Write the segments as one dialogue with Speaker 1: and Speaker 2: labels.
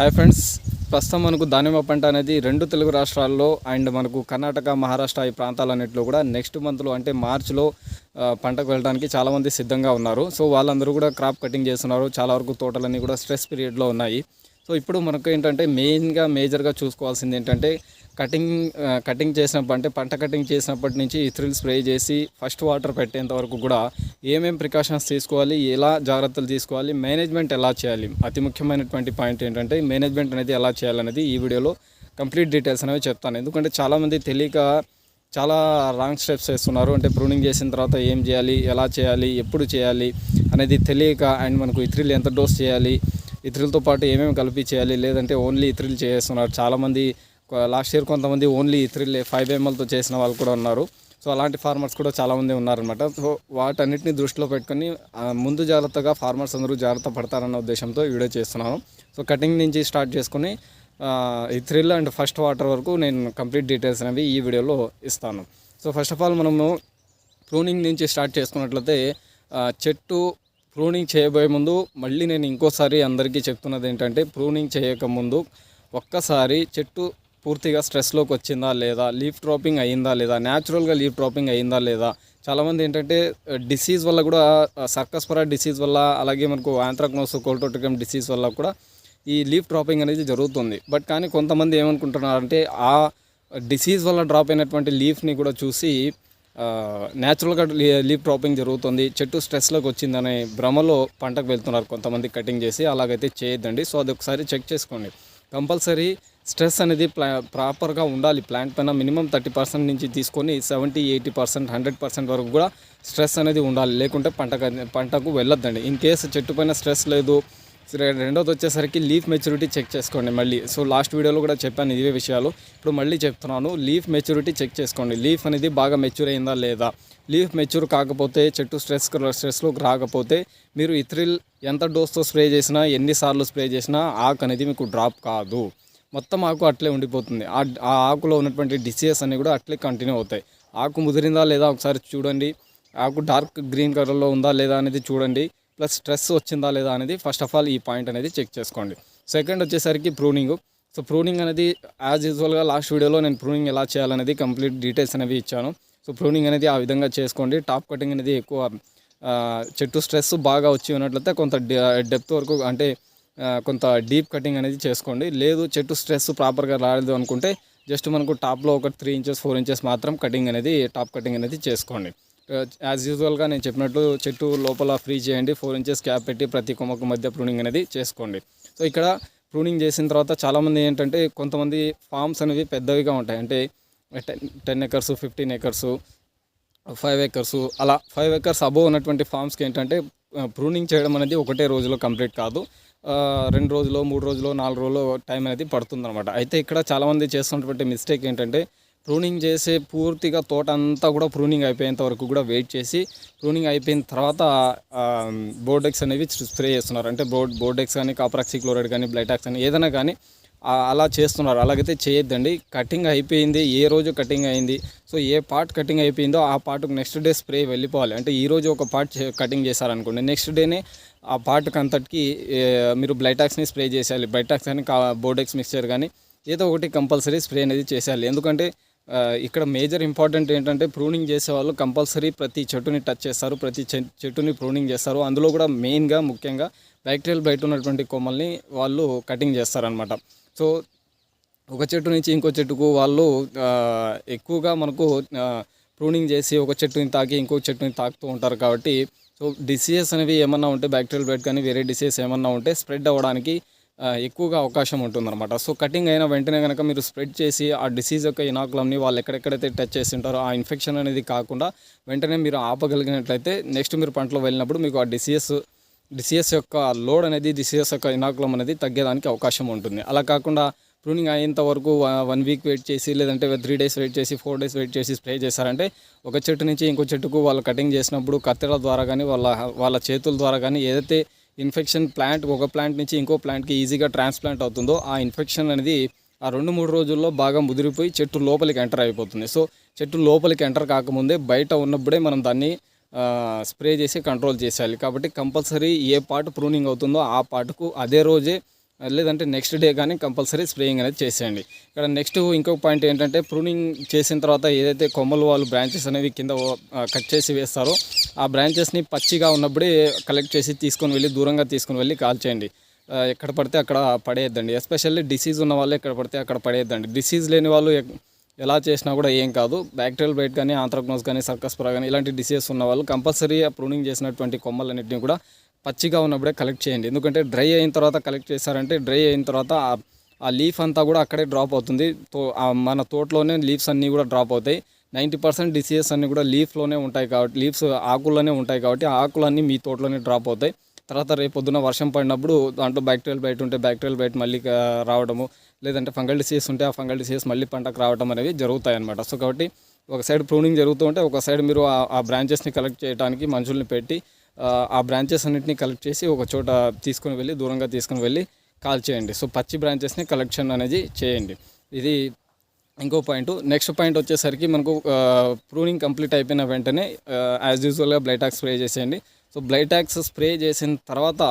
Speaker 1: Hi friends ప్రస్తుతం మనకు దానిమ్మ పంట అనేది రెండు తెలుగు రాష్ట్రాల్లో అండ్ మనకు కర్ణాటక మహారాష్ట్ర ఈ ప్రాంతాలన్నింటిలో కూడా నెక్స్ట్ మంత్లో అంటే మార్చిలో పంటకు వెళ్ళడానికి చాలామంది సిద్ధంగా ఉన్నారు. సో వాళ్ళందరూ కూడా క్రాప్ కటింగ్ చేస్తున్నారు. చాలా వరకు తోటలన్నీ కూడా స్ట్రెస్ పీరియడ్లో ఉన్నాయి. సో ఇప్పుడు మనకు ఏంటంటే మెయిన్గా మేజర్గా చూసుకోవాల్సింది ఏంటంటే కటింగ్ కటింగ్ చేసినప్పుడు అంటే పంట కటింగ్ చేసినప్పటి నుంచి ఇథ్రిల్ స్ప్రే చేసి ఫస్ట్ వాటర్ పెట్టేంత వరకు కూడా ఏమేం ప్రికాషన్స్ తీసుకోవాలి ఎలా జాగ్రత్తలు తీసుకోవాలి మేనేజ్మెంట్ ఎలా చేయాలి? అతి ముఖ్యమైనటువంటి పాయింట్ ఏంటంటే మేనేజ్మెంట్ అనేది ఎలా చేయాలనేది ఈ వీడియోలో కంప్లీట్ డీటెయిల్స్ అనేవి చెప్తాను. ఎందుకంటే చాలామంది తెలియక చాలా రాంగ్ స్టెప్స్ వేస్తున్నారు. అంటే ప్రూనింగ్ చేసిన తర్వాత ఏం చేయాలి ఎలా చేయాలి ఎప్పుడు చేయాలి అనేది తెలియక అండ్ మనకు ఇథ్రిల్ ఎంత డోస్ చేయాలి ఇథ్రిల్తో పాటు ఏమేమి కలిపి చేయాలి లేదంటే ఓన్లీ ఇథ్రిల్ చేస్తున్నారు. చాలామంది లాస్ట్ ఇయర్ కొంతమంది ఓన్లీ త్రీ ఫైవ్ ఎంఎల్తో చేసిన వాళ్ళు కూడా ఉన్నారు. సో అలాంటి ఫార్మర్స్ కూడా చాలామంది ఉన్నారనమాట సో వాటన్నిటిని దృష్టిలో పెట్టుకొని ముందు జాగ్రత్తగా ఫార్మర్స్ అందరూ జాగ్రత్త పడతారన్న ఉద్దేశంతో వీడియో చేస్తున్నాను. సో కటింగ్ నుంచి స్టార్ట్ చేసుకుని ఇథ్రిల్ అండ్ ఫస్ట్ వాటర్ వరకు నేను కంప్లీట్ డీటెయిల్స్ అనేవి ఈ వీడియోలో ఇస్తాను. సో ఫస్ట్ ఆఫ్ ఆల్ మనము ప్రూనింగ్ నుంచి స్టార్ట్ చేసుకున్నట్లయితే చెట్టు ప్రూనింగ్ చేయబోయే ముందు మళ్ళీ నేను ఇంకోసారి అందరికీ చెప్తున్నది ఏంటంటే ప్రూనింగ్ చేయకముందు ఒక్కసారి చెట్టు పూర్తిగా స్ట్రెస్లోకి వచ్చిందా లేదా లీఫ్ డ్రాపింగ్ అయ్యిందా లేదా న్యాచురల్గా లీఫ్ డ్రాపింగ్ అయ్యిందా లేదా? చాలామంది ఏంటంటే డిసీజ్ వల్ల కూడా సర్కస్పరా డిసీజ్ వల్ల అలాగే మనకు ఆంథ్రాక్నోస్ కోల్టోటికమ్ డిసీజ్ వల్ల కూడా ఈ లీఫ్ డ్రాపింగ్ అనేది జరుగుతుంది. బట్ కానీ కొంతమంది ఏమనుకుంటున్నారంటే ఆ డిసీజ్ వల్ల డ్రాప్ అయినటువంటి లీఫ్ని కూడా చూసి న్యాచురల్గా లీఫ్ డ్రాపింగ్ జరుగుతుంది చెట్టు స్ట్రెస్లోకి వచ్చిందనే భ్రమలో పంటకు వెళ్తున్నారు కొంతమంది కటింగ్ చేసి అలాగైతే చేయొద్దండి. సో అది ఒకసారి చెక్ చేసుకోండి. కంపల్సరీ స్ట్రెస్ అనేది ప్లా ప్రాపర్గా ఉండాలి. ప్లాంట్ పైన మినిమం థర్టీ పర్సెంట్ నుంచి తీసుకొని seventy eighty percent hundred percent వరకు కూడా స్ట్రెస్ అనేది ఉండాలి. లేకుంటే పంటకు పంటకు వెళ్ళొద్దండి. ఇన్ కేసు చెట్టు పైన స్ట్రెస్ లేదు రెండోది వచ్చేసరికి లీఫ్ మెచ్యూరిటీ చెక్ చేసుకోండి మళ్ళీ. సో లాస్ట్ వీడియోలో కూడా చెప్పాను ఇవే విషయాలు. ఇప్పుడు మళ్ళీ చెప్తున్నాను లీఫ్ మెచ్యూరిటీ చెక్ చేసుకోండి. లీఫ్ అనేది బాగా మెచ్యూర్ అయిందా లేదా? లీఫ్ మెచ్యూర్ కాకపోతే చెట్టు స్ట్రెస్ స్ట్రెస్లోకి రాకపోతే మీరు ఇత్రిల్ ఎంత డోస్తో స్ప్రే చేసినా ఎన్నిసార్లు స్ప్రే చేసినా ఆక్ అనేది మీకు డ్రాప్ కాదు. మొత్తం ఆకు అట్లే ఉండిపోతుంది. ఆ ఆ ఆకులో ఉన్నటువంటి డిసీజెస్ అన్నీ కూడా అట్లే కంటిన్యూ అవుతాయి. ఆకు ముదిరిందా లేదా ఒకసారి చూడండి. ఆకు డార్క్ గ్రీన్ కలర్లో ఉందా లేదా అనేది చూడండి. ప్లస్ స్ట్రెస్ వచ్చిందా లేదా అనేది ఫస్ట్ ఆఫ్ ఆల్ ఈ పాయింట్ అనేది చెక్ చేసుకోండి. సెకండ్ వచ్చేసరికి ప్రూనింగ్. సో ప్రూనింగ్ అనేది యాజ్ యూజువల్గా లాస్ట్ వీడియోలో నేను ప్రూనింగ్ ఎలా చేయాలనేది కంప్లీట్ డీటెయిల్స్ అనేవి ఇచ్చాను. సో ప్రూనింగ్ అనేది ఆ విధంగా చేసుకోండి. టాప్ కటింగ్ అనేది ఎక్కువ చెట్టు స్ట్రెస్ బాగా వచ్చి ఉన్నట్లయితే కొంత డెప్త్ వరకు అంటే కొంత డీప్ కటింగ్ అనేది చేసుకోండి. లేదు చెట్టు స్ట్రెస్ ప్రాపర్గా రాలేదు అనుకుంటే జస్ట్ మనకు టాప్లో ఒక త్రీ ఇంచెస్ ఫోర్ ఇంచెస్ మాత్రం కటింగ్ అనేది టాప్ కటింగ్ అనేది చేసుకోండి. యాజ్ యూజువల్గా నేను చెప్పినట్టు చెట్టు లోపల ఫ్రీ చేయండి. ఫోర్ ఇంచెస్ క్యాప్ పెట్టి ప్రతి కొమ్మకు మధ్య ప్రూనింగ్ అనేది చేసుకోండి. సో ఇక్కడ ప్రూనింగ్ చేసిన తర్వాత చాలామంది ఏంటంటే కొంతమంది ఫామ్స్ అనేవి పెద్దవిగా ఉంటాయి. అంటే ten ten acres fifteen acres five acres అలా ఫైవ్ ఎకర్స్ అబోవ్ ఉన్నటువంటి ఫామ్స్కి ఏంటంటే ప్రూనింగ్ చేయడం అనేది ఒకటే రోజులో కంప్లీట్ కాదు. రెండు రోజులు మూడు రోజులు నాలుగు రోజులు టైం అనేది పడుతుందన్నమాట. అయితే ఇక్కడ చాలామంది చేస్తున్నటువంటి మిస్టేక్ ఏంటంటే ప్రూనింగ్ చేసే పూర్తిగా తోట అంతా కూడా ప్రూనింగ్ అయిపోయేంత వరకు కూడా వెయిట్ చేసి ప్రూనింగ్ అయిపోయిన తర్వాత బోర్డెక్స్ అనేవి స్ప్రే చేస్తున్నారు. అంటే బోర్డ్ బోర్డెక్స్ కానీ కాపరాక్సి క్లోరైడ్ కానీ బ్లైటాక్స్ కానీ ఏదైనా కానీ అలా చేస్తున్నారు. అలాగైతే చేయొద్దండి. కటింగ్ అయిపోయింది. ఏ రోజు కటింగ్ అయింది? సో ఏ పార్ట్ కటింగ్ అయిపోయిందో ఆ పార్ట్కు నెక్స్ట్ డే స్ప్రే వెళ్ళిపోవాలి. అంటే ఈ రోజు ఒక పార్ట్ కటింగ్ చేశారనుకోండి నెక్స్ట్ డేనే ఆ పార్ట్కి అంతటికి మీరు బ్లైటాక్స్ని స్ప్రే చేసేయాలి. బ్లైటాక్స్ కానీ కా బోర్డెక్స్ మిక్చర్ కానీ ఏదో ఒకటి కంపల్సరీ స్ప్రే అనేది చేసేయాలి. ఎందుకంటే ఇక్కడ మేజర్ ఇంపార్టెంట్ ఏంటంటే ప్రూనింగ్ చేసే వాళ్ళు కంపల్సరీ ప్రతి చెట్టుని టచ్ చేస్తారు ప్రతి చెట్టుని ప్రూనింగ్ చేస్తారు. అందులో కూడా మెయిన్గా ముఖ్యంగా బ్యాక్టీరియల్ బయట ఉన్నటువంటి కొమ్మల్ని వాళ్ళు కటింగ్ చేస్తారనమాట సో ఒక చెట్టు నుంచి ఇంకో చెట్టుకు వాళ్ళు ఎక్కువగా మనకు ప్రూనింగ్ చేసి ఒక చెట్టుని తాకి ఇంకో చెట్టుని తాకుతూ ఉంటారు కాబట్టి సో డిసీజెస్ అనేవి ఏమన్నా ఉంటే బ్యాక్టీరియల్ బైట్ కానీ వేరే డిసీజెస్ ఏమన్నా ఉంటే స్ప్రెడ్ అవ్వడానికి ఎక్కువగా అవకాశం ఉంటుందన్నమాట. సో కటింగ్ అయిన వెంటనే కనుక మీరు స్ప్రెడ్ చేసి ఆ డిసీజ్ యొక్క ఇనాకులంని వాళ్ళు ఎక్కడెక్కడైతే టచ్ చేసి ఉంటారో ఆ ఇన్ఫెక్షన్ అనేది కాకుండా వెంటనే మీరు ఆపగలిగినట్లయితే నెక్స్ట్ మీరు పంటలో వెళ్ళినప్పుడు మీకు ఆ డిసీజెస్ డిసీజెస్ యొక్క లోడ్ అనేది డిసీజెస్ యొక్క ఇనాకులం అనేది తగ్గేదానికి అవకాశం ఉంటుంది. అలా కాకుండా ప్రూనింగ్ అయ్యేంత వరకు వన్ వీక్ వెయిట్ చేసి లేదంటే త్రీ డేస్ వెయిట్ చేసి ఫోర్ డేస్ వెయిట్ చేసి స్ప్రే చేశారంటే ఒక చెట్టు నుంచి ఇంకో చెట్టుకు వాళ్ళు కటింగ్ చేసినప్పుడు కత్తెర ద్వారా కానీ వాళ్ళ వాళ్ళ చేతుల ద్వారా కానీ ఏదైతే ఇన్ఫెక్షన్ ప్లాంట్ ఒక ప్లాంట్ నుంచి ఇంకో ప్లాంట్కి ఈజీగా ట్రాన్స్ప్లాంట్ అవుతుందో ఆ ఇన్ఫెక్షన్ అనేది ఆ రెండు మూడు రోజుల్లో బాగా ముదిరిపోయి చెట్టు లోపలికి ఎంటర్ అయిపోతుంది. సో చెట్టు లోపలికి ఎంటర్ కాకముందే బయట ఉన్నప్పుడే మనం దాన్ని స్ప్రే చేసి కంట్రోల్ చేసేయాలి. కాబట్టి కంపల్సరీ ఏ పార్ట్ ప్రూనింగ్ అవుతుందో ఆ పార్ట్కు అదే రోజే లేదంటే నెక్స్ట్ డే కానీ కంపల్సరీ స్ప్రేయింగ్ అనేది చేసేయండి. ఇక్కడ నెక్స్ట్ ఇంకొక పాయింట్ ఏంటంటే ప్రూనింగ్ చేసిన తర్వాత ఏదైతే కొమ్మలు వాళ్ళు బ్రాంచెస్ అనేవి కింద కట్ చేసి వేస్తారో ఆ బ్రాంచెస్ని పచ్చిగా ఉన్నప్పుడే కలెక్ట్ చేసి తీసుకొని వెళ్ళి దూరంగా తీసుకొని వెళ్ళి కాల్చేయండి. ఎక్కడ పడితే అక్కడ పడేయద్దండి. ఎస్పెషల్లీ డిసీజ్ ఉన్న వాళ్ళు ఎక్కడ పడితే అక్కడ పడేయద్దండి. డిసీజ్ లేని వాళ్ళు ఎలా చేసినా కూడా ఏం కాదు. బ్యాక్టీరియల్ బైట్ కానీ ఆంథ్రాక్నోస్ కానీ సర్కస్ పరా కానీ ఇలాంటి డిసీజెస్ ఉన్న వాళ్ళు కంపల్సరీ ఆ ప్రూనింగ్ చేసినటువంటి కొమ్మలన్నింటినీ కూడా పచ్చిగా ఉన్నప్పుడే కలెక్ట్ చేయండి. ఎందుకంటే డ్రై అయిన తర్వాత కలెక్ట్ చేశారంటే డ్రై అయిన తర్వాత ఆ- లీఫ్ అంతా కూడా అక్కడే డ్రాప్ అవుతుంది. తో ఆ మన తోటలోనే లీవ్స్ అన్నీ కూడా డ్రాప్ అవుతాయి. నైంటీ పర్సెంట్ డిసీజెస్ అన్నీ కూడా లీఫ్లోనే ఉంటాయి కాబట్టి లీవ్స్ ఆకుల్లోనే ఉంటాయి కాబట్టి ఆకులన్నీ మీ తోటలోనే డ్రాప్ అవుతాయి. తర్వాత రేపు పొద్దున వర్షం పడినప్పుడు దాంట్లో బ్యాక్టీరియల్ బయట ఉంటే బ్యాక్టీరియల్ బయట మళ్ళీ రావడము లేదంటే ఫంగల్ డిసీజెస్ ఉంటే ఆ ఫంగల్ డిసీజెస్ మళ్ళీ పంటకు రావడం అనేవి జరుగుతాయి అనమాట సో కాబట్టి ఒక సైడ్ ప్రూనింగ్ జరుగుతూ ఉంటే ఒక సైడ్ మీరు ఆ- ఆ బ్రాంచెస్ని కలెక్ట్ చేయడానికి మనుషుల్ని పెట్టి ఆ, బ్రాంచెస్ అన్నింటినీ కలెక్ట్ చేసి ఒక చోట తీసుకొని వెళ్ళి దూరంగా తీసుకొని వెళ్ళి కాల్ చేయండి. సో పచ్చి బ్రాంచెస్ని కలెక్షన్ అనేది చేయండి. ఇది ఇంకో పాయింట్ నెక్స్ట్ పాయింట్ వచ్చేసరికి మనకు ప్రూనింగ్ కంప్లీట్ అయిపోయిన వెంటనే యాజ్ యూజువల్గా బ్లైటాక్స్ స్ప్రే చేసేయండి. సో బ్లైటాక్స్ స్ప్రే చేసిన తర్వాత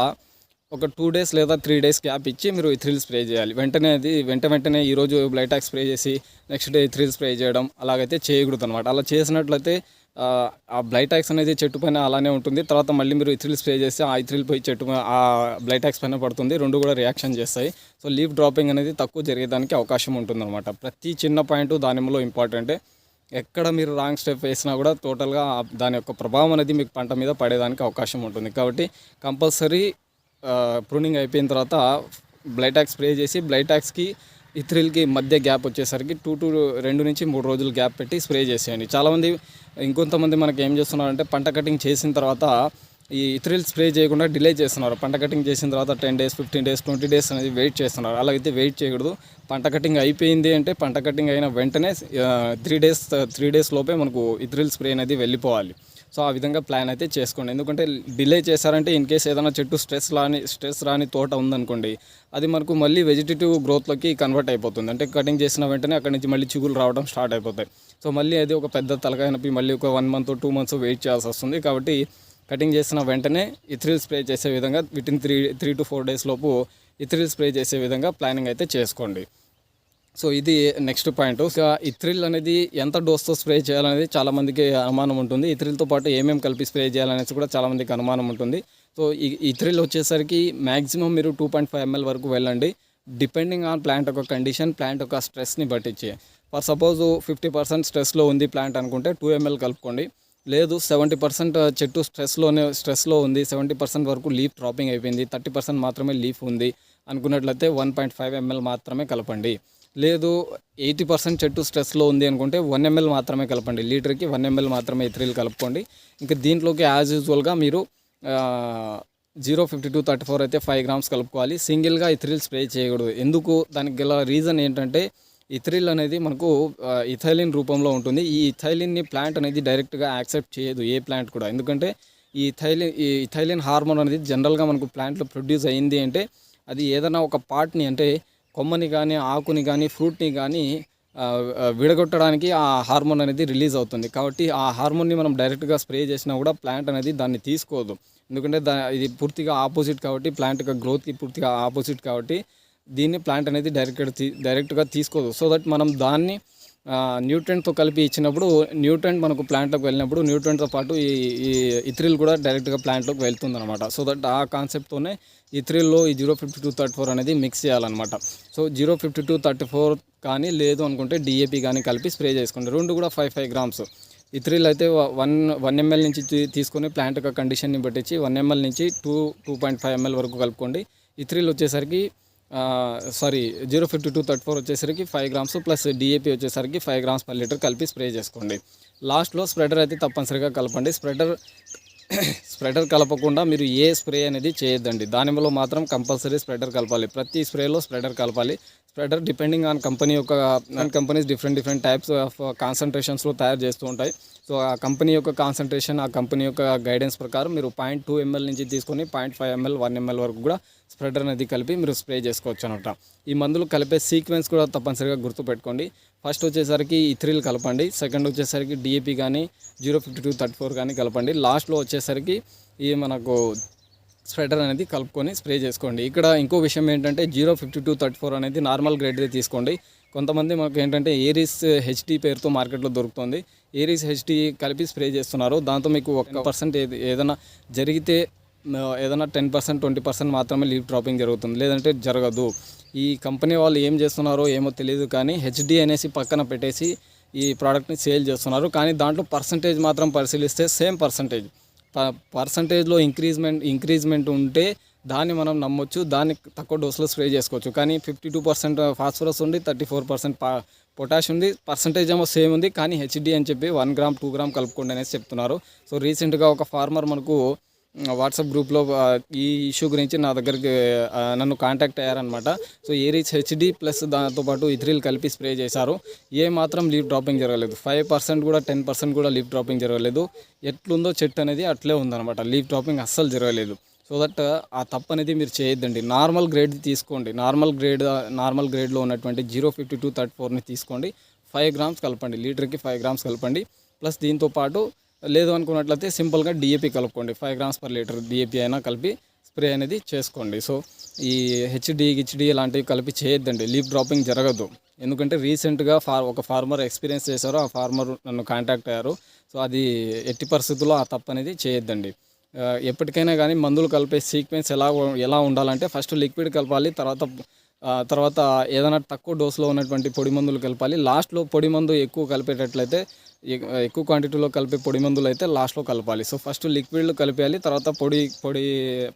Speaker 1: ఒక టూ డేస్ లేదా త్రీ డేస్ గ్యాప్ ఇచ్చి మీరు ఇథ్రిల్ స్ప్రే చేయాలి. వెంటనే అది వెంట వెంటనే ఈరోజు బ్లైటాక్స్ స్ప్రే చేసి నెక్స్ట్ డే ఇథ్రిల్ స్ప్రే చేయడం అలాగైతే చేయకూడదు అనమాట అలా చేసినట్లయితే ఆ, బ్లైటాక్స్ అనేది చెట్టు పైన అలానే ఉంటుంది. తర్వాత మళ్ళీ మీరు ఇథ్రిల్ స్ప్రే చేస్తే ఆ ఇథ్రిల్ పోయి చెట్టు ఆ బ్లైటాక్స్ పైన పడుతుంది. రెండు కూడా రియాక్షన్ చేస్తాయి. సో లీఫ్ డ్రాపింగ్ అనేది తక్కువ జరిగేదానికి అవకాశం ఉంటుందన్నమాట. ప్రతి చిన్న పాయింట్ దానిలో ఇంపార్టెంటే ఎక్కడ మీరు రాంగ్ స్టెప్ వేసినా కూడా టోటల్గా దాని యొక్క ప్రభావం అనేది మీకు పంట మీద పడేదానికి అవకాశం ఉంటుంది. కాబట్టి కంపల్సరీ ప్రూనింగ్ అయిపోయిన తర్వాత బ్లైటాక్స్ స్ప్రే చేసి బ్లైటాక్స్కి ఇథ్రిల్కి మధ్య గ్యాప్ వచ్చేసరికి టూ టు రెండు నుంచి మూడు రోజులు గ్యాప్ పెట్టి స్ప్రే చేసేయండి. చాలామంది ఇంకొంతమంది మనకి ఏం చేస్తున్నారంటే పంట కటింగ్ చేసిన తర్వాత ఈ ఇథ్రిల్ స్ప్రే చేయకుండా డిలే చేస్తున్నారు. పంట కటింగ్ చేసిన తర్వాత ten days fifteen days twenty days అనేది వెయిట్ చేస్తున్నారు. అలాగైతే వెయిట్ చేయకూడదు. పంట కటింగ్ అయిపోయింది అంటే పంట కటింగ్ అయిన వెంటనే త్రీ డేస్ త్రీ డేస్ లోపే మనకు ఇథ్రిల్ స్ప్రే అనేది వెళ్ళిపోవాలి. సో ఆ విధంగా ప్లాన్ అయితే చేసుకోండి. ఎందుకంటే డిలే చేశారంటే ఇన్ కేస్ ఏదైనా చెట్టు స్ట్రెస్ రాని స్ట్రెస్ రాని తోట ఉందనుకోండి అది మనకు మళ్ళీ వెజిటేటివ్ గ్రోత్లోకి కన్వర్ట్ అయిపోతుంది. అంటే కటింగ్ చేసిన వెంటనే అక్కడి నుంచి మళ్ళీ చిగులు రావడం స్టార్ట్ అయిపోతాయి. సో మళ్ళీ అది ఒక పెద్ద తలకాయ నొప్పి మళ్ళీ ఒక one month two months wait చేయాల్సి వస్తుంది. కాబట్టి కటింగ్ చేసిన వెంటనే ఇథ్రిల్ స్ప్రే చేసే విధంగా within three three to four days లోపు ఇథ్రిల్ స్ప్రే చేసే విధంగా ప్లానింగ్ అయితే చేసుకోండి. సో ఇది నెక్స్ట్ పాయింట్ సో అనేది ఎంత డోస్తో స్ప్రే చేయాలనేది చాలామందికి అనుమానం ఉంటుంది. ఇత్రిల్తో పాటు ఏమేమి కలిపి స్ప్రే చేయాలనేది కూడా చాలామందికి అనుమానం ఉంటుంది. సో ఈ ఇథ్రిల్ వచ్చేసరికి మ్యాక్సిమం మీరు టూ పాయింట్ ఫైవ్ ఎంఎల్ వరకు వెళ్ళండి. డిపెండింగ్ ఆన్ ప్లాంట్ యొక్క కండిషన్ ప్లాంట్ యొక్క స్ట్రెస్ని బట్టించి ఫర్ సపోజ్ ఫిఫ్టీ పర్సెంట్ స్ట్రెస్లో ఉంది ప్లాంట్ అనుకుంటే టూ ఎంఎల్ కలుపుకోండి. లేదు సెవెంటీ పర్సెంట్ చెట్టు స్ట్రెస్లోనే స్ట్రెస్లో ఉంది. సెవెంటీ పర్సెంట్ వరకు లీఫ్ డ్రాపింగ్ అయిపోయింది. థర్టీ పర్సెంట్ మాత్రమే లీఫ్ ఉంది. అనుకున్నట్లయితే వన్ పాయింట్ ఫైవ్ ఎంఎల్ మాత్రమే కలపండి. లేదు ఎయిటీ పర్సెంట్ చెట్టు స్ట్రెస్లో ఉంది అనుకుంటే వన్ ఎంఎల్ మాత్రమే కలపండి. లీటర్కి వన్ ఎంఎల్ మాత్రమే ఇథ్రిల్ కలుపుకోండి. ఇంకా దీంట్లోకి యాజ్ యూజువల్గా మీరు zero fifty two thirty four అయితే ఫైవ్ గ్రామ్స్ కలుపుకోవాలి. సింగిల్గా ఇథ్రిల్ స్ప్రే చేయకూడదు. ఎందుకు? దానికి గల రీజన్ ఏంటంటే ఇథ్రిల్ అనేది మనకు ఇథైలిన్ రూపంలో ఉంటుంది. ఈ ఇథైలిన్ని ప్లాంట్ అనేది డైరెక్ట్గా యాక్సెప్ట్ చేయదు ఏ ప్లాంట్ కూడా. ఎందుకంటే ఈ ఇథైలిన్ ఈ ఇథైలిన్ హార్మోన్ అనేది జనరల్గా మనకు ప్లాంట్లో ప్రొడ్యూస్ అయింది అంటే అది ఏదైనా ఒక పార్ట్ని అంటే కొమ్మని కానీ ఆకుని కానీ ఫ్రూట్ని కానీ విడగొట్టడానికి ఆ హార్మోన్ అనేది రిలీజ్ అవుతుంది. కాబట్టి ఆ హార్మోన్ని మనం డైరెక్ట్గా స్ప్రే చేసినా కూడా ప్లాంట్ అనేది దాన్ని తీసుకోదు. ఎందుకంటే దా ఇది పూర్తిగా ఆపోజిట్ కాబట్టి ప్లాంట్ యొక్క గ్రోత్కి పూర్తిగా ఆపోజిట్ కాబట్టి దీన్ని ప్లాంట్ అనేది డైరెక్ట్గా డైరెక్ట్గా తీసుకోదు. సో దట్ మనం దాన్ని న్యూట్రెంట్తో కలిపి ఇచ్చినప్పుడు న్యూట్రెంట్ మనకు ప్లాంట్లోకి వెళ్ళినప్పుడు న్యూట్రెంట్తో పాటు ఈ ఈ కూడా డైరెక్ట్గా ప్లాంట్లోకి వెళ్తుంది అనమాట సో దట్ ఆ కాన్సెప్ట్తోనే ఇత్రిల్లో ఈ zero fifty two thirty four అనేది మిక్స్ చేయాలన్నమాట. So zero fifty two thirty four కానీ లేదు అనుకుంటే డిఏపి కానీ కలిపి స్ప్రే చేసుకోండి రెండు కూడా ఫైవ్ ఫైవ్ గ్రామ్స్. ఇథ్రిల్ అయితే వన్ వన్ ఎంఎల్ నుంచి తీ- తీసుకొని ప్లాంట్ యొక్క కండిషన్ని బట్టించి వన్ ఎంఎల్ నుంచి two two point five ml వరకు కలుపుకోండి. ఇత్రిల్ వచ్చేసరికి sorry zero fifty two thirty four వచ్చేసరికి ఫైవ్ గ్రామ్స్ ప్లస్ డిఏపి వచ్చేసరికి ఫైవ్ గ్రామ్స్ పర్ లీటర్ కలిపి స్ప్రే చేసుకోండి. లాస్ట్లో స్ప్రెడర్ అయితే తప్పనిసరిగా కలపండి. స్ప్రెడర్ స్ప్రెడర్ కలపకుండా మీరు ఏ స్ప్రే అనేది చేయొద్దండి. దానిలో మాత్రం కంపల్సరీ స్ప్రెడర్ కలపాలి. ప్రతి స్ప్రేలో స్ప్రెడర్ కలపాలి. స్ప్రెడర్ డిపెండింగ్ ఆన్ కంపెనీ యొక్క companies different different types of కాన్సన్ట్రేషన్స్లో తయారు చేస్తూ ఉంటాయి. సో ఆ కంపెనీ యొక్క కాన్సన్ట్రేషన్ ఆ కంపెనీ యొక్క గైడెన్స్ ప్రకారం మీరు పాయింట్ టూ ఎంఎల్ నుంచి తీసుకొని point five ml one ml వరకు కూడా స్ప్రెడర్ అనేది కలిపి మీరు స్ప్రే చేసుకోవచ్చు అనమాట. ఈ మందులు కలిపే సీక్వెన్స్ కూడా తప్పనిసరిగా గుర్తుపెట్టుకోండి ఫస్ట్ వచ్చేసరికి ఇథ్రిల్ కలపండి. సెకండ్ వచ్చేసరికి డిఏపి కానీ zero fifty two thirty four కానీ కలపండి. లాస్ట్లో వచ్చేసరికి ఈ మనకు స్ప్రెడర్ అనేది కలుపుకొని స్ప్రే చేసుకోండి. ఇక్కడ ఇంకో విషయం ఏంటంటే zero fifty two thirty four అనేది నార్మల్ గ్రేడ్ది తీసుకోండి. కొంతమంది మనకు ఏంటంటే ఏరిస్ హెచ్డి పేరుతో మార్కెట్లో దొరుకుతుంది. ఏరీస్ హెచ్డి కలిపి స్ప్రే చేస్తున్నారు. దాంతో మీకు ఒక పర్సెంట్ ఏదైనా జరిగితే ఏదైనా టెన్ పర్సెంట్ ట్వంటీ పర్సెంట్ మాత్రమే లీవ్ డ్రాపింగ్ జరుగుతుంది. లేదంటే జరగదు. ఈ కంపెనీ వాళ్ళు ఏం చేస్తున్నారో ఏమో తెలియదు కానీ హెచ్డి అనేసి పక్కన పెట్టేసి ఈ ప్రోడక్ట్ని సేల్ చేస్తున్నారు. కానీ దాంట్లో పర్సంటేజ్ మాత్రం పరిశీలిస్తే సేమ్ పర్సంటేజ్ పర్సంటేజ్లో ఇంక్రీజ్మెంట్ ఇంక్రీజ్మెంట్ ఉంటే దాన్ని మనం నమ్మొచ్చు. దాన్ని తక్కువ డోస్లో స్ప్రే చేసుకోవచ్చు. కానీ ఫిఫ్టీ టూ పర్సెంట్ ఫాస్ఫరస్ ఉంది థర్టీ ఫోర్ పర్సెంట్ పొటాష్ ఉంది పర్సంటేజ్ ఏమో సేమ్ ఉంది కానీ హెచ్డి అని చెప్పి వన్ గ్రామ్ టూ గ్రామ్ కలుపుకోండి అనేసి చెప్తున్నారు. సో రీసెంట్గా ఒక ఫార్మర్ మనకు వాట్సాప్ గ్రూప్లో ఈ ఇష్యూ గురించి నా దగ్గరికి నన్ను కాంటాక్ట్ అయ్యారనమాట సో ఏరీచ్ హెచ్డి ప్లస్ దాంతోపాటు ఇథ్రిల్ కలిపి స్ప్రే చేశారు. ఏ మాత్రం లీవ్ డ్రాపింగ్ జరగలేదు. ఫైవ్ పర్సెంట్ కూడా టెన్ పర్సెంట్ కూడా లీవ్ డ్రాపింగ్ జరగలేదు. ఎట్లుందో చెట్టు అనేది అట్లే ఉందనమాట లీవ్ డ్రాపింగ్ అస్సలు జరగలేదు. సో దట్ ఆ తప్పు అనేది మీరు చేయొద్దండి. నార్మల్ గ్రేడ్ తీసుకోండి. నార్మల్ గ్రేడ్ నార్మల్ గ్రేడ్లో ఉన్నటువంటి జీరో ఫిఫ్టీ టూ థర్టీ ఫోర్ని తీసుకోండి. ఫైవ్ గ్రామ్స్ కలపండి. లీటర్కి ఫైవ్ గ్రామ్స్ కలపండి. ప్లస్ దీంతో పాటు లేదు అనుకున్నట్లయితే సింపుల్గా డిఏపి కలుపుకోండి. Five grams per litre DAP అయినా కలిపి స్ప్రే అనేది చేసుకోండి. సో ఈ హెచ్డి హెచ్డి లాంటివి కలిపి చేయొద్దండి. లీప్ డ్రాపింగ్ జరగదు. ఎందుకంటే రీసెంట్గా ఫార్ ఒక ఫార్మర్ ఎక్స్పీరియన్స్ చేశారు. ఆ ఫార్మర్ నన్ను కాంటాక్ట్ అయ్యారు. సో అది ఎట్టి పరిస్థితుల్లో ఆ తప్పు అనేది చేయొద్దండి. ఎప్పటికైనా కానీ మందులు కలిపే సీక్వెన్స్ ఎలా ఎలా ఉండాలంటే ఫస్ట్ లిక్విడ్ కలపాలి తర్వాత తర్వాత ఏదైనా తక్కువ డోస్లో ఉన్నటువంటి పొడి మందులు కలపాలి. లాస్ట్లో పొడి మందు ఎక్కువ కలిపేటట్లయితే ఎక్కువ క్వాంటిటీలో కలిపే పొడి మందులు అయితే లాస్ట్లో కలపాలి. సో ఫస్ట్ లిక్విడ్లు కలిపేయాలి తర్వాత పొడి పొడి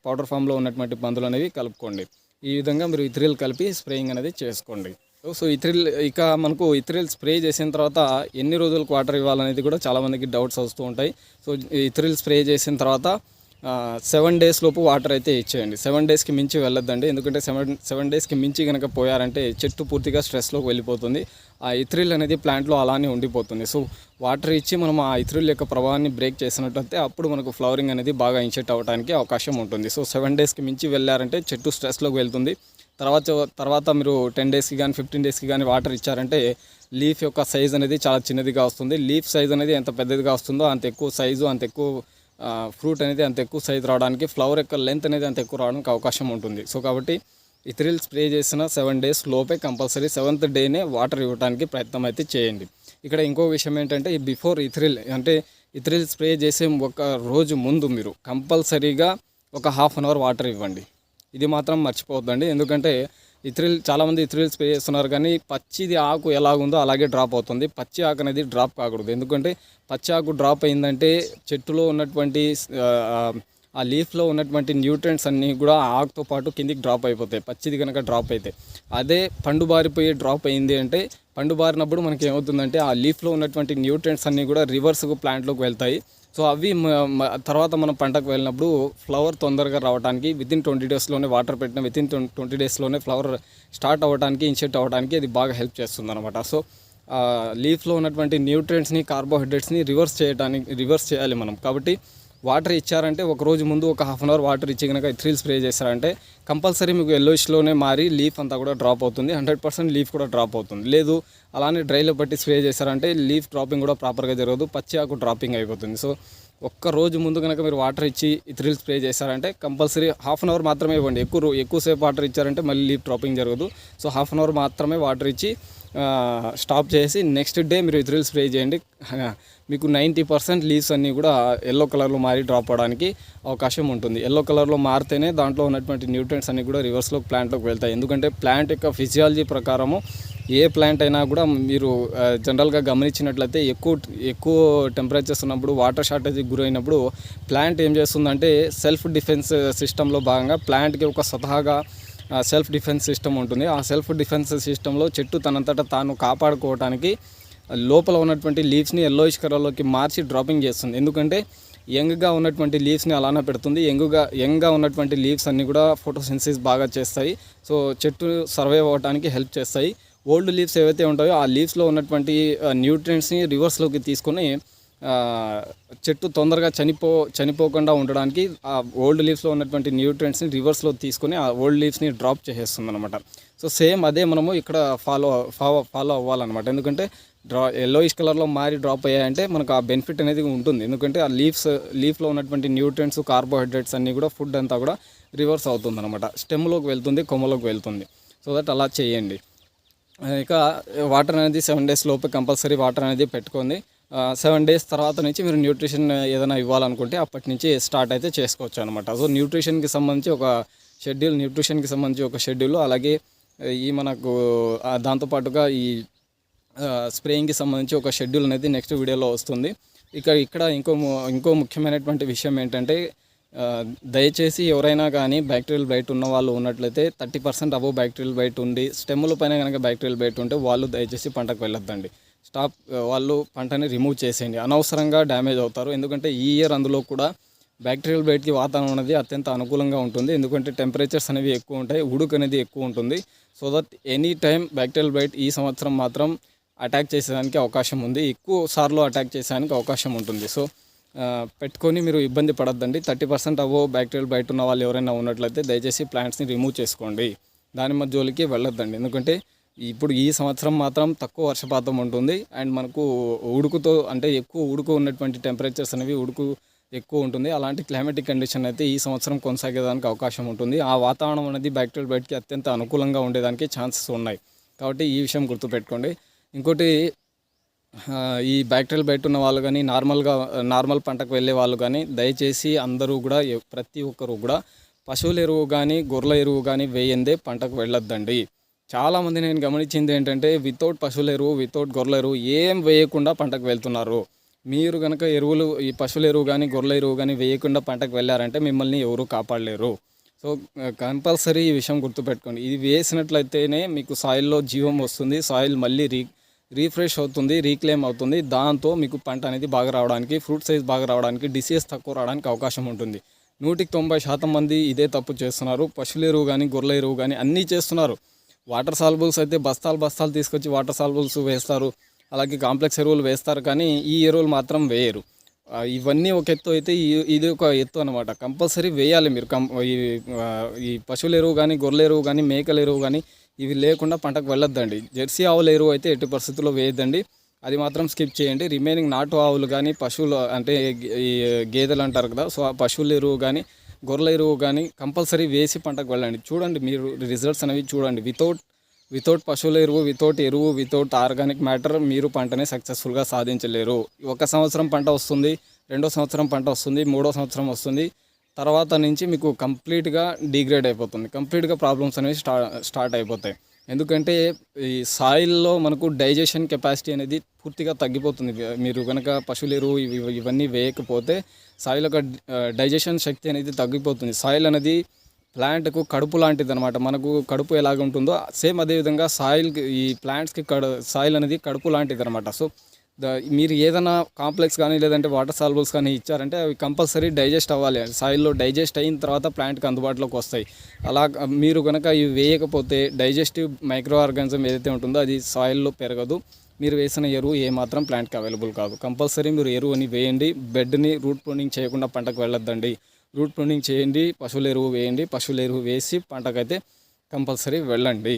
Speaker 1: పౌడర్ ఫామ్లో ఉన్నటువంటి మందులు అనేవి కలుపుకోండి. ఈ విధంగా మీరు ఇథ్రిల్ కలిపి స్ప్రేయింగ్ అనేది చేసుకోండి. సో ఇథ్రిల్ ఇక మనకు ఇథ్రిల్ స్ప్రే చేసిన తర్వాత ఎన్ని రోజులకు వాటర్ ఇవ్వాలనేది కూడా చాలామందికి డౌట్స్ వస్తూ ఉంటాయి. సో ఇథ్రిల్ స్ప్రే చేసిన తర్వాత సెవెన్ డేస్ లోపు వాటర్ అయితే ఇచ్చేయండి. సెవెన్ డేస్కి మించి వెళ్ళొద్దండి. ఎందుకంటే సెవెన్ సెవెన్ డేస్కి మించి కనుక పోయారంటే చెట్టు పూర్తిగా స్ట్రెస్లోకి వెళ్ళిపోతుంది. ఆ ఇథ్రిల్ అనేది ప్లాంట్లో అలానే ఉండిపోతుంది. సో వాటర్ ఇచ్చి మనం ఆ ఇథ్రిల్ యొక్క ప్రభావాన్ని బ్రేక్ చేసినట్లయితే అప్పుడు మనకు ఫ్లవరింగ్ అనేది బాగా ఇన్సెట్ అవ్వడానికి అవకాశం ఉంటుంది. సో సెవెన్ డేస్కి మించి వెళ్ళారంటే చెట్టు స్ట్రెస్లోకి వెళ్తుంది. తర్వాత తర్వాత మీరు టెన్ డేస్కి కానీ ఫిఫ్టీన్ డేస్కి కానీ వాటర్ ఇచ్చారంటే లీఫ్ యొక్క సైజ్ అనేది చాలా చిన్నదిగా వస్తుంది. లీఫ్ సైజ్ అనేది ఎంత పెద్దదిగా వస్తుందో అంత ఎక్కువ సైజు అంత ఎక్కువ ఫ్రూట్ అనేది అంత ఎక్కువ సైజ్ రావడానికి ఫ్లవర్ యొక్క లెంత్ అనేది అంత ఎక్కువ రావడానికి అవకాశం ఉంటుంది. సో కాబట్టి ఇథ్రిల్ స్ప్రే చేసిన సెవెన్ డేస్ లోపే కంపల్సరీ సెవెంత్ డేనే వాటర్ ఇవ్వడానికి ప్రయత్నం అయితే చేయండి. ఇక్కడ ఇంకో విషయం ఏంటంటే బిఫోర్ ఇథ్రిల్ అంటే ఇథ్రిల్ స్ప్రే చేసే ఒక రోజు ముందు మీరు కంపల్సరీగా ఒక హాఫ్ అన్ అవర్ వాటర్ ఇవ్వండి. ఇది మాత్రం మర్చిపోవద్దండి. ఎందుకంటే ఇథ్రిల్ చాలామంది ఇథ్రిల్ స్ప్రే చేస్తున్నారు కానీ పచ్చిది ఆకు ఎలాగుందో అలాగే డ్రాప్ అవుతుంది. పచ్చి ఆకు అనేది డ్రాప్ కాకూడదు. ఎందుకంటే పచ్చి ఆకు డ్రాప్ అయిందంటే చెట్టులో ఉన్నటువంటి ఆ, లీఫ్లో ఉన్నటువంటి న్యూట్రియంట్స్ అన్నీ కూడా ఆకుతో పాటు కిందికి డ్రాప్ అయిపోతాయి. పచ్చిది కనుక డ్రాప్ అయితే. అదే పండు బారిపోయి డ్రాప్ అయింది అంటే పండు బారినప్పుడు మనకి ఏమవుతుందంటే ఆ లీఫ్లో ఉన్నటువంటి న్యూట్రియంట్స్ అన్నీ కూడా రివర్స్కు ప్లాంట్లోకి వెళ్తాయి. సో అవి తర్వాత మనం పంటకు వెళ్ళినప్పుడు ఫ్లవర్ తొందరగా రావడానికి వితిన్ ట్వంటీ డేస్లోనే వాటర్ పెట్టిన విత్ ఇన్ ట్వంటీ డేస్లోనే ఫ్లవర్ స్టార్ట్ అవ్వడానికి ఇన్షెట్ అవ్వడానికి అది బాగా హెల్ప్ చేస్తుంది అనమాట సో లీఫ్లో ఉన్నటువంటి న్యూట్రియంట్స్ని కార్బోహైడ్రేట్స్ని రివర్స్ చేయడానికి రివర్స్ చేయాలి మనం. కాబట్టి వాటర్ ఇచ్చారంటే ఒక రోజు ముందు ఒక హాఫ్ అన్ అవర్ వాటర్ ఇచ్చి కనుక థ్రిల్ స్ప్రే చేశారంటే కంపల్సరీ మీకు ఎల్లోయిష్లోనే మారి లీఫ్ అంతా కూడా డ్రాప్ అవుతుంది. హండ్రెడ్ పర్సెంట్ లీఫ్ కూడా డ్రాప్ అవుతుంది. లేదు అలానే డ్రైలో పట్టి స్ప్రే చేశారంటే లీఫ్ డ్రాపింగ్ కూడా ప్రాపర్గా జరగదు. పచ్చి ఆకు డ్రాపింగ్ అయిపోతుంది. సో ఒక్క రోజు ముందు కనుక మీరు వాటర్ ఇచ్చి థ్రిల్ స్ప్రే చేశారంటే కంపల్సరీ హాఫ్ అన్ అవర్ మాత్రమే ఇవ్వండి. ఎక్కువ ఎక్కువసేపు వాటర్ ఇచ్చారంటే మళ్ళీ లీఫ్ డ్రాపింగ్ జరగదు. సో హాఫ్ అన్ అవర్ మాత్రమే వాటర్ ఇచ్చి స్టాప్ చేసి నెక్స్ట్ డే మీరు థ్రిల్ స్ప్రే చేయండి. మీకు నైంటీ పర్సెంట్ లీవ్స్ అన్నీ కూడా ఎల్లో కలర్లో మారి డ్రాప్ అవడానికి అవకాశం ఉంటుంది. ఎల్లో కలర్లో మారితేనే దాంట్లో ఉన్నటువంటి న్యూట్రియంట్స్ అన్నీ కూడా రివర్స్లో ప్లాంట్లోకి వెళ్తాయి. ఎందుకంటే ప్లాంట్ యొక్క ఫిజియాలజీ ప్రకారము ఏ ప్లాంట్ అయినా కూడా మీరు జనరల్గా గమనించినట్లయితే ఎక్కువ ఎక్కువ టెంపరేచర్స్ ఉన్నప్పుడు వాటర్ షార్టేజ్కి గురైనప్పుడు ప్లాంట్ ఏం చేస్తుందంటే సెల్ఫ్ డిఫెన్స్ సిస్టంలో భాగంగా ప్లాంట్కి ఒక స్వతహాగా సెల్ఫ్ డిఫెన్స్ సిస్టమ్ ఉంటుంది. ఆ సెల్ఫ్ డిఫెన్స్ సిస్టంలో చెట్టు తనంతట తాను కాపాడుకోవడానికి లోపల ఉన్నటువంటి లీవ్స్ని ఎల్లోయిష్ కలర్లోకి మార్చి డ్రాపింగ్ చేస్తుంది. ఎందుకంటే యంగ్గా ఉన్నటువంటి లీవ్స్ని అలానే పెడుతుంది. యంగ్గా యంగ్గా ఉన్నటువంటి లీవ్స్ అన్నీ కూడా ఫోటోసెన్సిస్ బాగా చేస్తాయి. సో చెట్టు సర్వైవ్ అవ్వడానికి హెల్ప్ చేస్తాయి. ఓల్డ్ లీవ్స్ ఏవైతే ఉంటాయో ఆ లీవ్స్లో ఉన్నటువంటి న్యూట్రియంట్స్ని రివర్స్లోకి తీసుకొని చెట్టు తొందరగా చనిపో చనిపోకుండా ఉండడానికి ఆ ఓల్డ్ లీవ్స్లో ఉన్నటువంటి న్యూట్రియంట్స్ని రివర్స్లో తీసుకొని ఆ ఓల్డ్ లీవ్స్ని డ్రాప్ చేసేస్తుంది అనమాట సో సేమ్ అదే మనము ఇక్కడ ఫాలో ఫాలో ఫాలో అవ్వాలన్నమాట. ఎందుకంటే డ్రా ఎల్లోయిష్ కలర్లో మారి డ్రాప్ అయ్యాయంటే మనకు ఆ బెనిఫిట్ అనేది ఉంటుంది. ఎందుకంటే ఆ లీవ్స్ లీఫ్లో ఉన్నటువంటి న్యూట్రియంట్స్ కార్బోహైడ్రేట్స్ అన్నీ కూడా ఫుడ్ అంతా కూడా రివర్స్ అవుతుంది అనమాట స్టెమ్లోకి వెళ్తుంది కొమ్మలోకి వెళ్తుంది. సో దట్ అలా చేయండి. ఇక వాటర్ అనేది సెవెన్ డేస్ లోపు కంపల్సరీ వాటర్ అనేది పెట్టుకోండి. సెవెన్ డేస్ తర్వాత నుంచి మీరు న్యూట్రిషన్ ఏదైనా ఇవ్వాలనుకుంటే అప్పటి నుంచి స్టార్ట్ అయితే చేసుకోవచ్చు అనమాట సో న్యూట్రిషన్కి సంబంధించి ఒక షెడ్యూల్ న్యూట్రిషన్కి సంబంధించి ఒక షెడ్యూల్ అలాగే ఈ మనకు దాంతోపాటుగా ఈ స్ప్రేయింగ్కి సంబంధించి ఒక షెడ్యూల్ అనేది నెక్స్ట్ వీడియోలో వస్తుంది. ఇక ఇక్కడ ఇంకో ము- ఇంకో ముఖ్యమైనటువంటి విషయం ఏంటంటే దయచేసి ఎవరైనా కానీ బ్యాక్టీరియల్ బైట్ ఉన్న వాళ్ళు ఉన్నట్లయితే థర్టీ పర్సెంట్ అబవ్ బ్యాక్టీరియల్ బయట ఉండి స్టెమ్ల పైన కనుక బ్యాక్టీరియల్ బైట్ ఉంటే వాళ్ళు దయచేసి పంటకు వెళ్ళొద్దండి. స్టాప్ వాళ్ళు పంటని రిమూవ్ చేసేయండి. అనవసరంగా డ్యామేజ్ అవుతారు. ఎందుకంటే ఈ ఇయర్ అందులో కూడా బ్యాక్టీరియల్ బైట్కి వాతావరణం అనేది అత్యంత అనుకూలంగా ఉంటుంది. ఎందుకంటే టెంపరేచర్స్ అనేవి ఎక్కువ ఉంటాయి ఉడుకు అనేది ఎక్కువ ఉంటుంది. So that any time bacterial blight ఈ సంవత్సరం మాత్రం అటాక్ చేసేదానికి అవకాశం ఉంది. ఎక్కువ సార్లు అటాక్ చేసేదానికి అవకాశం ఉంటుంది. సో పెట్టుకొని మీరు ఇబ్బంది పడద్దండి. థర్టీ పర్సెంట్ అవో బ్యాక్టీరియల్ బయట ఉన్న వాళ్ళు ఎవరైనా ఉన్నట్లయితే దయచేసి ప్లాంట్స్ని రిమూవ్ చేసుకోండి. దాని మధ్య జోలికి వెళ్ళొద్దండి. ఎందుకంటే ఇప్పుడు ఈ సంవత్సరం మాత్రం తక్కువ వర్షపాతం ఉంటుంది. అండ్ మనకు ఉడుకుతో అంటే ఎక్కువ ఉడుకు ఉన్నటువంటి టెంపరేచర్స్ అనేవి ఉడుకు ఎక్కువ ఉంటుంది. అలాంటి క్లైమేటిక్ కండిషన్ అయితే ఈ సంవత్సరం కొనసాగేదానికి అవకాశం ఉంటుంది. ఆ వాతావరణం అనేది బ్యాక్టీరియల్ బయటకి అత్యంత అనుకూలంగా ఉండేదానికి ఛాన్సెస్ ఉన్నాయి. కాబట్టి ఈ విషయం గుర్తుపెట్టుకోండి. ఇంకోటి ఈ బ్యాక్టీరియల్ బయట ఉన్న వాళ్ళు కానీ నార్మల్గా నార్మల్ పంటకు వెళ్ళే వాళ్ళు కానీ దయచేసి అందరూ కూడా ప్రతి ఒక్కరు కూడా పశువుల ఎరువు కానీ గొర్రెల ఎరువు కానీ వేయందే పంటకు వెళ్ళొద్దండి. చాలామంది నేను గమనించింది ఏంటంటే వితౌట్ పశువుల ఎరువు వితౌట్ గొర్రెల ఎరువు ఏం వేయకుండా పంటకు వెళ్తున్నారు. మీరు కనుక ఎరువులు ఈ పశువుల ఎరువు కానీ గొర్రెల ఎరువు కానీ వేయకుండా పంటకు వెళ్ళారంటే మిమ్మల్ని ఎవరు కాపాడలేరు. సో కంపల్సరీ ఈ విషయం గుర్తుపెట్టుకోండి. ఇది వేసినట్లయితేనే మీకు సాయిల్లో జీవం వస్తుంది సాయిల్ మళ్ళీ రీ రీఫ్రెష్ అవుతుంది రీక్లెయిమ్ అవుతుంది. దాంతో మీకు పంట అనేది బాగా రావడానికి ఫ్రూట్ సైజ్ బాగా రావడానికి డిసీజ్ తక్కువ రావడానికి అవకాశం ఉంటుంది. నూటికి తొంభై శాతం మంది ఇదే తప్పు చేస్తున్నారు. పశువుల ఎరువు కానీ గొర్రెల ఎరువు కానీ అన్నీ చేస్తున్నారు. వాటర్ సాల్బుల్స్ అయితే బస్తాలు బస్తాలు తీసుకొచ్చి వాటర్ సాల్బుల్స్ వేస్తారు. అలాగే కాంప్లెక్స్ ఎరువులు వేస్తారు కానీ ఈ ఎరువులు మాత్రం వేయరు. ఇవన్నీ ఒక ఎత్తు అయితే ఇది ఒక ఎత్తు అనమాట కంపల్సరీ వేయాలి మీరు. కం ఈ ఈ పశువుల ఎరువు కానీ గొర్రెల ఎరువు కానీ మేకల ఎరువు కానీ ఇవి లేకుండా పంటకు వెళ్ళొద్దండి. జెర్సీ ఆవుల ఎరువు అయితే ఎట్టి పరిస్థితుల్లో వేయద్దండి. అది మాత్రం స్కిప్ చేయండి. రిమైనింగ్ నాటు ఆవులు కానీ పశువులు అంటే ఈ గేదెలు అంటారు కదా సో ఆ పశువుల ఎరువు కానీ గొర్రెల ఎరువు కానీ కంపల్సరీ వేసి పంటకు వెళ్ళండి. చూడండి మీరు రిజల్ట్స్ అనేవి చూడండి. వితౌట్ వితౌట్ పశువుల ఎరువు వితౌట్ ఎరువు వితౌట్ ఆర్గానిక్ మ్యాటర్ మీరు పంటని సక్సెస్ఫుల్గా సాధించలేరు. ఒక సంవత్సరం పంట వస్తుంది రెండో సంవత్సరం పంట వస్తుంది మూడో సంవత్సరం వస్తుంది. తర్వాత నుంచి మీకు కంప్లీట్గా డిగ్రేడ్ అయిపోతుంది. కంప్లీట్గా ప్రాబ్లమ్స్ అనేవి స్టా స్టార్ట్ అయిపోతాయి. ఎందుకంటే ఈ సాయిల్లో మనకు డైజెషన్ కెపాసిటీ అనేది పూర్తిగా తగ్గిపోతుంది. మీరు కనుక పశువుల ఎరువు ఇవి ఇవన్నీ వేయకపోతే సాయిల్ యొక్క డైజెషన్ శక్తి అనేది తగ్గిపోతుంది. సాయిల్ అనేది ప్లాంట్కు కడుపు లాంటిది అనమాట మనకు కడుపు ఎలాగ ఉంటుందో సేమ్ అదేవిధంగా సాయిల్ ఈ ప్లాంట్స్కి కడు సాయిల్ అనేది కడుపు లాంటిది అనమాట సో మీరు ఏదైనా కాంప్లెక్స్ కానీ లేదంటే వాటర్ సాల్బుల్స్ కానీ ఇచ్చారంటే అవి కంపల్సరీ డైజెస్ట్ అవ్వాలి. సాయిల్లో డైజెస్ట్ అయిన తర్వాత ప్లాంట్కి అందుబాటులోకి వస్తాయి. అలా మీరు కనుక ఇవి వేయకపోతే డైజెస్టివ్ మైక్రో ఆర్గానిజం ఏదైతే ఉంటుందో అది సాయిల్లో పెరగదు. మీరు వేసిన ఎరువు ఏమాత్రం ప్లాంట్కి అవైలబుల్ కాదు. కంపల్సరీ మీరు ఎరువుని వేయండి. బెడ్ని రూట్ ప్రూనింగ్ చేయకుండా పంటకు వెళ్ళొద్దండి. రూట్ ప్రూనింగ్ చేయండి పశువుల ఎరువు వేయండి. పశువుల ఎరువు వేసి పంటకైతే కంపల్సరీ వెళ్ళండి.